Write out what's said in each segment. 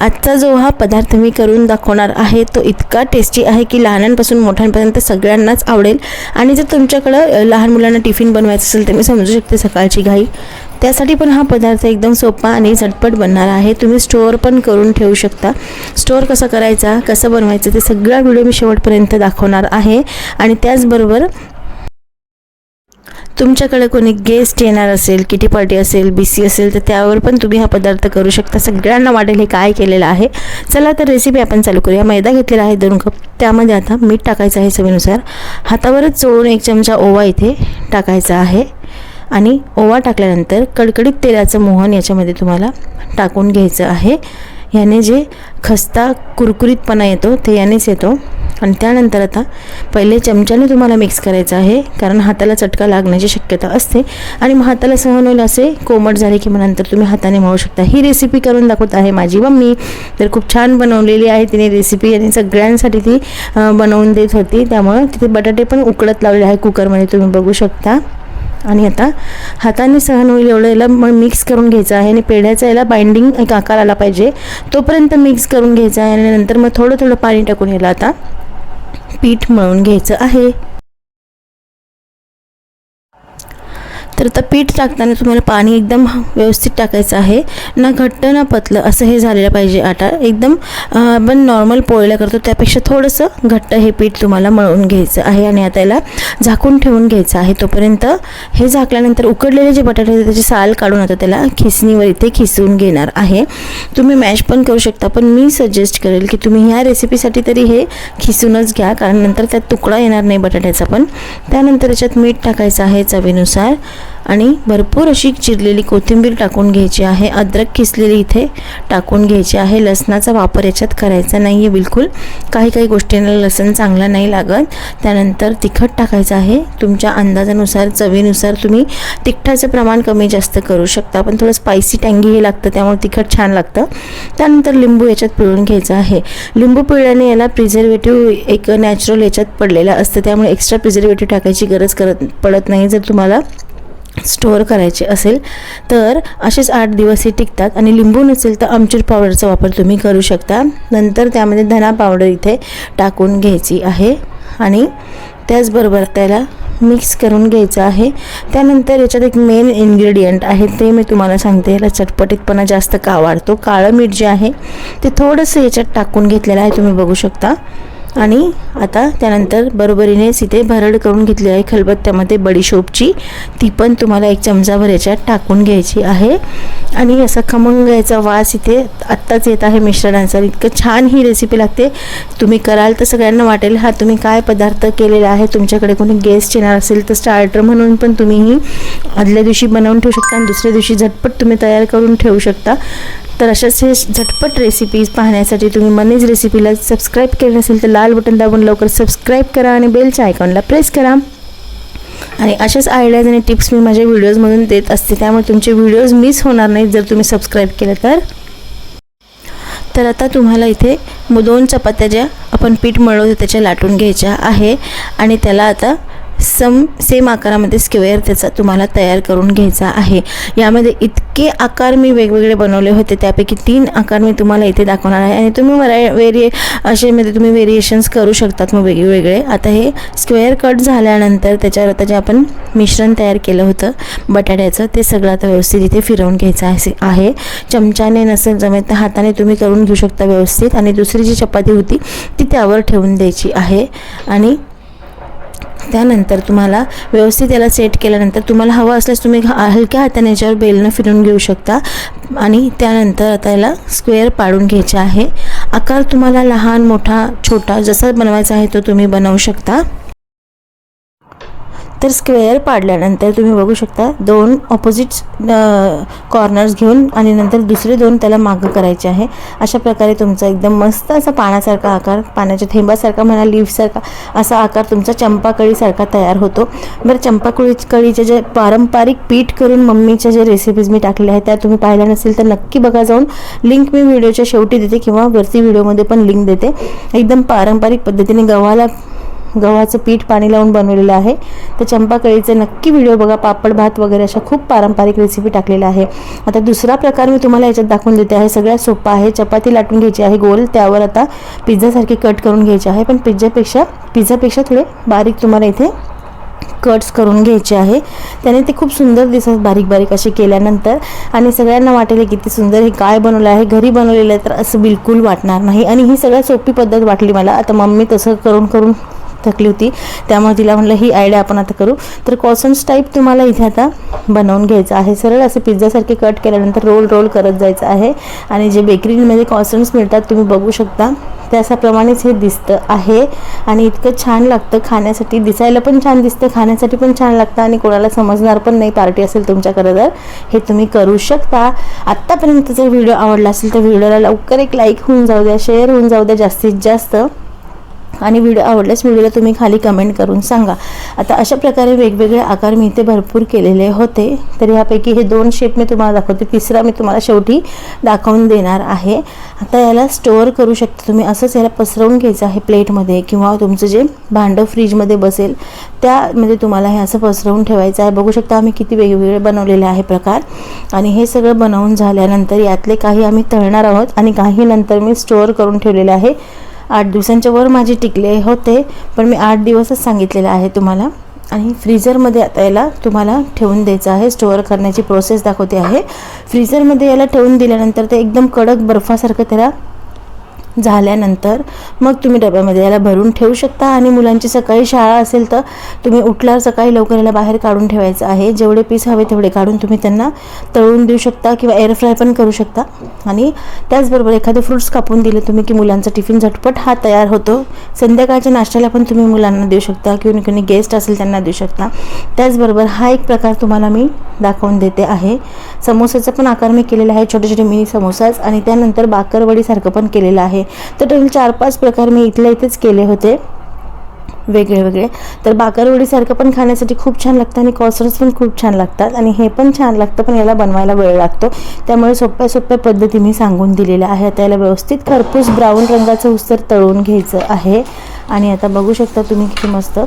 आजचा जो हा पदार्थ मी करून दाखवणार आहे तो इतका टेस्टी आहे की लहानांपासून मोठ्यांपर्यंत सगळ्यांनाच आवडेल. आणि जर तुमच्याकडं लहान मुलांना टिफिन बनवायचं असेल तर मी समजू शकते सकाळची घाई. त्यासाठी पण हा पदार्थ एकदम सोपा आणि झटपट बनणार आहे. तुम्ही स्टोअर पण करून ठेवू शकता. स्टोअर कसा करायचा कसं बनवायचं ते सगळा व्हिडिओ मी शेवटपर्यंत दाखवणार आहे. आणि त्याचबरोबर तुमच्याकडे कोणी गेस्ट येणार असेल किटी पार्टी असेल बी सी असेल तर त्यावर पण तुम्ही हा पदार्थ करू शकता. सगळ्यांना वाटेल हे काय केलेलं आहे. चला तर रेसिपी आपण चालू करूया. मैदा घेतलेला आहे दोन कप त्यामध्ये आता मीठ टाकायचं आहे चवीनुसार. हातावरच चोळून एक चमचा ओवा इथे टाकायचा आहे. आणि ओवा टाकल्यानंतर कडकडीत तेलाचं मोहन याच्यामध्ये तुम्हाला टाकून घ्यायचं आहे. याने जे खस्ता कुरकुरीतपणा येतो ते यानेच येतो. आणि त्यानंतर आता पहिले चमच्याने तुम्हाला मिक्स करायचं आहे कारण हाताला चटका लागण्याची शक्यता असते. आणि मग हाताला सहन होईल असे कोमट झाले की मग नंतर तुम्ही हाताने मळू शकता. ही रेसिपी करून दाखवत आहे माझी मम्मी. तर खूप छान बनवलेली आहे तिने रेसिपी आणि सगळ्यांसाठी ती बनवून देत होती. त्यामुळं तिथे बटाटे पण उकडत लावले आहे कुकरमध्ये तुम्ही बघू शकता. आणि आता हाताने सहन होईल एवढं याला मग मिक्स करून घ्यायचं आहे आणि पेढ्याचा याला बाइंडिंग एक आकार आला पाहिजे. तोपर्यंत मिक्स करून घ्यायचा आहे आणि नंतर मग थोडं थोडं पाणी टाकून याला आता पीठ मळून घ्यायचं आहे. तर आता पीठ टाकताना तुम्हाला पाणी एकदम व्यवस्थित टाकायचं आहे. ना घट्ट ना पतलं असं हे झालेलं पाहिजे आटा. एकदम आपण नॉर्मल पोळीला करतो त्यापेक्षा थोडंसं घट्ट हे पीठ तुम्हाला मळून घ्यायचं आहे आणि आता याला झाकून ठेवून घ्यायचं आहे. तोपर्यंत हे झाकल्यानंतर उकडलेले जे बटाटे होते त्याची साल काढून आता त्याला खिसणीवर इथे खिसवून घेणार आहे. तुम्ही मॅश पण करू शकता पण मी सजेस्ट करेल की तुम्ही ह्या रेसिपीसाठी तरी हे खिसूनच घ्या कारण नंतर त्यात तुकडा येणार नाही बटाट्याचा पण. त्यानंतर याच्यात मीठ टाकायचं आहे चवीनुसार. आणि भरपूर अशी चिरलेली कोथिंबीर टाकून घ्यायची आहे. अद्रक किसलेली इथे टाकून घ्यायची आहे. लसणाचा वापर याच्यात करायचा नाही आहे बिलकुल. काही काही गोष्टींना लसण चांगला नाही लागत. त्यानंतर तिखट टाकायचं आहे. तुमच्या अंदाजानुसार चवीनुसार तुम्ही तिखटाचं प्रमाण कमी जास्त करू शकता. पण थोडं स्पायसी टँगी हे लागतं त्यामुळे तिखट छान लागतं. त्यानंतर लिंबू याच्यात पिळून घ्यायचं आहे. लिंबू पिळल्याने याला प्रिझर्वेटिव्ह एक नॅचरल याच्यात पडलेलं असतं. त्यामुळे एक्स्ट्रा प्रिझर्वेटिव्ह टाकायची गरज करत पडत नाही जर तुम्हाला स्टोअर करायचे असेल तर असेच आठ दिवस हे टिकतात. आणि लिंबू नसेल तर आमचूर पावडरचा वापर तुम्ही करू शकता. नंतर त्यामध्ये धना पावडर इथे टाकून घ्यायची आहे. आणि त्याचबरोबर त्याला मिक्स करून घ्यायचं आहे. त्यानंतर याच्यात एक मेन इन्ग्रेडियंट आहे ते मी तुम्हाला सांगते. याला चटपटीतपणा जास्त का वाढतो? काळं मीठ जे आहे ते थोडंसं याच्यात टाकून घेतलेलं आहे तुम्ही बघू शकता. आणि आता त्यानंतर बरोबरीनेच इथे भरड करून घेतली आहे खलबत्त्यामध्ये बडीशोपची ती पण तुम्हाला एक चमचाभर याच्यात टाकून घ्यायची आहे. आणि असा खमंग याचा वास इथे आत्ताच येत आहे मिश्रणाचा. इतकं छान ही रेसिपी लागते. तुम्ही कराल तर सगळ्यांना वाटेल. हा तुम्ही काय पदार्थ केलेला आहे? तुमच्याकडे कोणी गेस्ट येणार असेल तर स्टार्टर म्हणून पण तुम्ही ही आदल्या दिवशी बनवून ठेवू शकता आणि दुसऱ्या दिवशी झटपट तुम्ही तयार करून ठेवू शकता. तर अशाच हे झटपट रेसिपीज पाहण्यासाठी तुम्ही मनीज रेसिपीला सबस्क्राईब केलं नसेल तर लाल बटन दाबून लवकर सबस्क्राईब करा आणि बेलच्या आयकॉनला प्रेस करा. आणि अशाच आयडियाज आणि टिप्स मी माझ्या व्हिडिओजमधून देत असते त्यामुळे तुमचे व्हिडिओज मिस होणार नाहीत जर तुम्ही सबस्क्राईब केलं तर. तर आता तुम्हाला इथे दोन चपात्या ज्या आपण पीठ मळवतो त्याच्या लाटून घ्यायच्या आहे आणि त्याला आता सम सेम आकारामध्ये स्क्वेअर त्याचा तुम्हाला तयार करून घ्यायचा आहे. यामध्ये इतके आकार मी वेगवेगळे बनवले होते त्यापैकी तीन आकार मी तुम्हाला इथे दाखवणार आहे. आणि तुम्ही वराय वेरिए असेमध्ये तुम्ही व्हेरिएशन्स करू शकतात मग वेगवेगळे. आता हे स्क्वेअर कट झाल्यानंतर त्याच्यावर आता जे आपण मिश्रण तयार केलं होतं बटाट्याचं ते सगळं आता व्यवस्थित इथे फिरवून घ्यायचं आहे आहे. चमच्याने नसेल जमेल तर हाताने तुम्ही करून घेऊ शकता व्यवस्थित. आणि दुसरी जी चपाती होती ती त्यावर ठेवून द्यायची आहे. आणि त्यानंतर तुम्हाला व्यवस्थित याला सेट केल्यानंतर तुम्हाला हवं असल्यास तुम्ही हलक्या हाताने याच्यावर बेलनं फिरून घेऊ शकता. आणि त्यानंतर आता याला स्क्वेअर पाडून घ्यायचे आहे. आकार तुम्हाला लहान मोठा छोटा जसा बनवायचा आहे तो तुम्ही बनवू शकता. तर स्क्वेअर पाडल्यानंतर तुम्ही बघू शकता दोन ऑपोजिट कॉर्नर्स घेऊन आणि नंतर दुसरे दोन त्याला मागं करायचे आहे. अशा प्रकारे तुमचा एकदम मस्त असा पाण्यासारखा आकार पाण्याच्या थेंबासारखा म्हणा लीफसारखा असा आकार तुमचा चंपाकळीसारखा तयार होतो. बरं चंपाकळी कळीचे जे पारंपरिक पीठ करून मम्मीच्या जे रेसिपीज मी टाकल्या आहेत त्या तुम्ही पाहिल्या नसेल तर नक्की बघा जाऊन. लिंक मी व्हिडिओच्या शेवटी देते किंवा वरती व्हिडिओमध्ये पण लिंक देते. एकदम पारंपरिक पद्धतीने गव्हाला गव्हाचं पीठ पाणी लावून बनवलेलं आहे. तर चंपाकळीचे नक्की व्हिडिओ बघा पापड भात वगैरे अशा खूप पारंपरिक रेसिपी टाकलेल्या आहे. आता दुसरा प्रकार मी तुम्हाला याच्यात दाखवून देते आहे. सगळ्यात सोपा आहे. चपाती लाटून घ्यायची आहे गोल. त्यावर आता पिझ्झासारखी कट करून घ्यायची आहे. पण पिझ्झापेक्षा पिझ्झापेक्षा थोडे बारीक तुम्हाला इथे कट्स करून घ्यायचे आहे. त्याने ते खूप सुंदर दिसत बारीक बारीक असे केल्यानंतर. आणि सगळ्यांना वाटेल किती सुंदर हे काय बनवलं आहे. घरी बनवलेलं आहे तर असं बिलकुल वाटणार नाही. आणि ही सगळ्यात सोपी पद्धत वाटली मला. आता मम्मी तसं करून करून थकली होती त्यामुळे तिला म्हटलं ही आयडिया आपण आता करू. तर कॉसन्स टाईप तुम्हाला इथे आता बनवून घ्यायचं आहे. सरळ असे पिझ्झासारखे कट केल्यानंतर रोल रोल करत जायचं आहे. आणि जे बेकरीमध्ये कॉसन्स मिळतात तुम्ही बघू शकता. त्याच्याप्रमाणेच हे दिसतं आहे. आणि इतकं छान लागतं खाण्यासाठी. दिसायला पण छान दिसतं खाण्यासाठी पण छान लागतं आणि कोणाला समजणार पण नाही पार्टी असेल तुमच्याकडे तर. हे तुम्ही करू शकता. आत्तापर्यंत जर व्हिडिओ आवडला असेल तर व्हिडिओला लवकर एक लाईक होऊन जाऊ द्या शेअर होऊन जाऊ द्या जास्तीत जास्त. आणि व्हिडिओ आवडल्यास व्हिडिओला तुम्ही खाली कमेंट करून सांगा. आता अशा प्रकारे वेगवेगळे आकार मी इथे भरपूर केलेले होते. तर ह्यापैकी हे दोन शेप मी तुम्हाला दाखवते. तिसरा मी तुम्हाला शेवटी दाखवून देणार आहे. आता याला स्टोअर करू शकता तुम्ही. असंच याला पसरवून घ्यायचं आहे प्लेटमध्ये किंवा तुमचं जे भांडं फ्रीजमध्ये बसेल त्यामध्ये तुम्हाला हे असं पसरवून ठेवायचं आहे. बघू शकता आम्ही किती वेगवेगळे बनवलेले आहे प्रकार. आणि हे सगळं बनवून झाल्यानंतर यातले काही आम्ही तळणार आहोत आणि काही नंतर मी स्टोअर करून ठेवलेले आहे. आठ दिवसांच्या वर माझे टिकले होते पण मी आठ दिवसच सांगितलेलं आहे तुम्हाला. आणि फ्रीजरमध्ये आता याला तुम्हाला ठेवून द्यायचं आहे. स्टोअर करण्याची प्रोसेस दाखवते आहे. फ्रीजरमध्ये याला ठेवून दिल्यानंतर ते एकदम कडक बर्फासारखं त्याला झाल्यानंतर मग तुम्ही डब्यामध्ये याला भरून ठेवू शकता आणि मुलांची सकाळी शाळा असेल तर तुम्ही उठल्यावर सकाळी लवकर याला बाहेर काढून ठेवायचं आहे. जेवढे पीस हवे तेवढे काढून तुम्ही त्यांना तळून देऊ शकता किंवा एअर फ्राय पण करू शकता. आणि त्याचबरोबर एखादे फ्रूट्स कापून दिले तुम्ही की मुलांचा टिफिन झटपट हा तयार होतो. संध्याकाळच्या नाश्त्याला पण तुम्ही मुलांना देऊ शकता किंवा कोणी गेस्ट असेल त्यांना देऊ शकता. त्याचबरोबर हा एक प्रकार तुम्हाला मी दाखवून देते आहे. समोसाचा पण आकार मी केलेला आहे छोटे छोटे मिनी समोसाच. आणि त्यानंतर बाकरवडीसारखं पण केलेलं आहे. तर टोटल चार पाच प्रकार मी इथल्या इथेच केले होते. वेगळे वेगळे. तर बाकरवडीसारखं पण खाण्यासाठी खूप छान लागतं आणि कॉसर्स पण खूप छान लागतात आणि हे पण छान लागतं पण याला बनवायला वेळ लागतो. त्यामुळे सोप्या सोप्या पद्धती मी सांगून दिलेल्या आहे. आता याला व्यवस्थित खरपूस ब्राऊन रंगाचं उस्तर तळून घ्यायचं आहे. आणि आता बघू शकता तुम्ही किती मस्त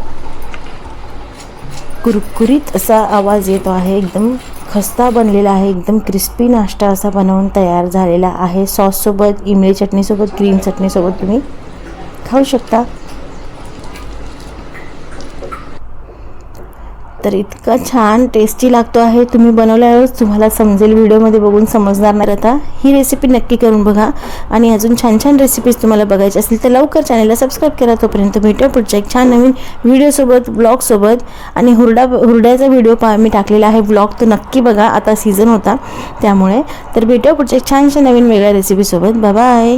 कुरकुरीत असा आवाज येतो आहे. एकदम खस्ता बनलेला आहे. एकदम क्रिस्पी नाश्ता असा बनवून तयार झालेला आहे. सॉससोबत इमली चटणीसोबत क्रीम चटणीसोबत तुम्ही खाऊ शकता. तर इतका छान टेस्टी लागतो आहे. तुम्ही बनवल्यावरच तुम्हाला समजेल. व्हिडिओमध्ये बघून समजणार नाही. आता ही रेसिपी नक्की करून बघा. आणि अजून छान छान रेसिपीज तुम्हाला बघायची असतील तर लवकर चॅनलला सबस्क्राईब करा. तोपर्यंत भेटूया पुढच्या एक छान नवीन व्हिडिओसोबत ब्लॉगसोबत आणि हुरडा हुरड्याचा व्हिडिओ पा मी टाकलेला आहे. ब्लॉग तो नक्की बघा. आता सीझन होता त्यामुळे. तर भेटूया पुढच्या एक छानशा नवीन वेगळ्या रेसिपीसोबत बाय